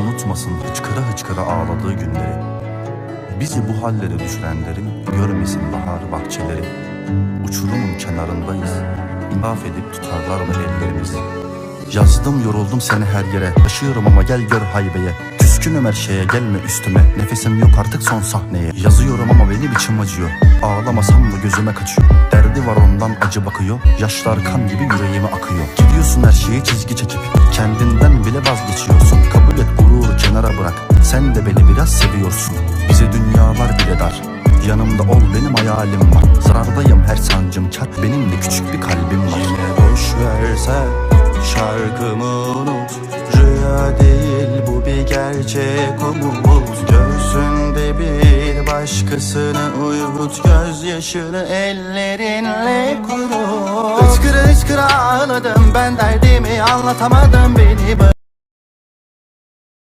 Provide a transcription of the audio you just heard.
unutmasın hıçkıra hıçkıra ağladığı günleri. Bizi bu hallere düşürenlerin görmesin bahar bahçeleri. Uçurumun kenarındayız. İnaf edip tutarlar mı ellerimizi? Yazdım yoruldum seni her yere. Taşıyorum ama gel gör haybeye. Küskünüm her şeye gelme üstüme. Nefesim yok artık son sahneye. Yazıyorum ama beni biçim acıyor. Ağlamasam da gözüme kaçıyor. Derdi var ondan acı bakıyor. Yaşlar kan gibi yüreğime akıyor. Gidiyorsun her şeyi çizgi çekip. Kendinden kenara bırak. Sen de beni biraz seviyorsun. Bize dünyalar bile dar. Yanımda ol benim hayalim var. Zarardayım her sancım kar. Benim de küçük bir kalbim var. Yine boş versen şarkımı unut Rüya değil bu bir gerçek umut Göğsünde bir başkasını uyut Gözyaşını ellerinle kurut Hıçkıra hıçkıra ağladım ben derdimi anlatamadım beni bırak